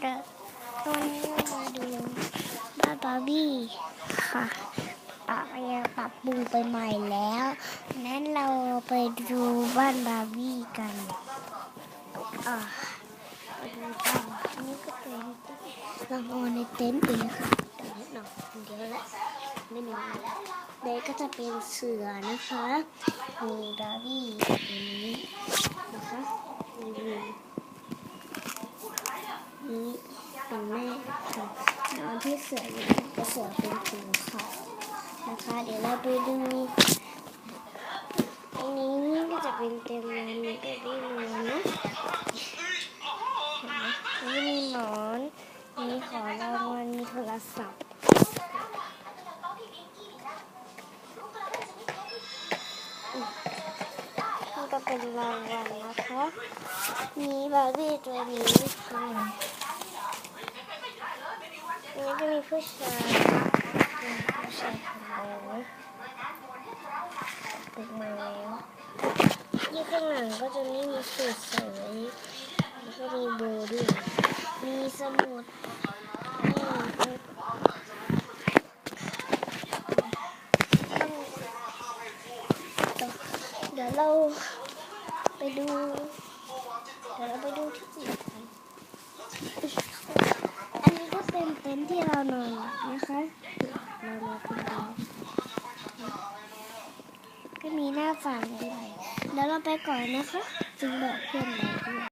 เดี๋ยววันนี้มาดูบ้านบาร์บี้ค่ะปรับยังปรับปรุงไปใหม่แล้วนั้นเราไปดูบ้านบาร์บี้กันอ่าไปดูกันนนี้ก็เป็นเรานอนในเต็นท์เองค่ะเดี๋ยวนิดหน่อยเดี๋ยวละไม่นอนแล้วเด็กก็จะเป็นเสือนะคะมีบาร์บี้แบบนี้นะคะมี นี่เป็นแม่ค่ะนอน ที่เสืออยู่กับเสือเป็นผิวขาวนะคะ เดี๋ยวเราไปดูอันนี้นี่ก็จะเป็นเตียงนอนมีเบบี้นอนนะเห็นไหมแล้วก็มีหมอน มีของรางวัลมีโทรศัพท์นี่ก็เป็นรางวัลนะคะ มีบาร์บี้ตัวนี้ค่ะ มีผู้ชายมีผู้ชายคนนึงติดมาแล้วที่ข้างหลังก็จะไม่มีสูตรเสยแล้วก็มีโบด้วย มีสมุดนี่เดี๋ยวเราไปดู เดี๋ยวเราไปดูที่อื่นกัน เป็นเต็นท์ที่เรานอนนะคะเรานอนคนเดียวก็มีหน้าฝั่งด้วยแล้วเราไปก่อนนะคะจึงบอกเพื่อนเราด้วย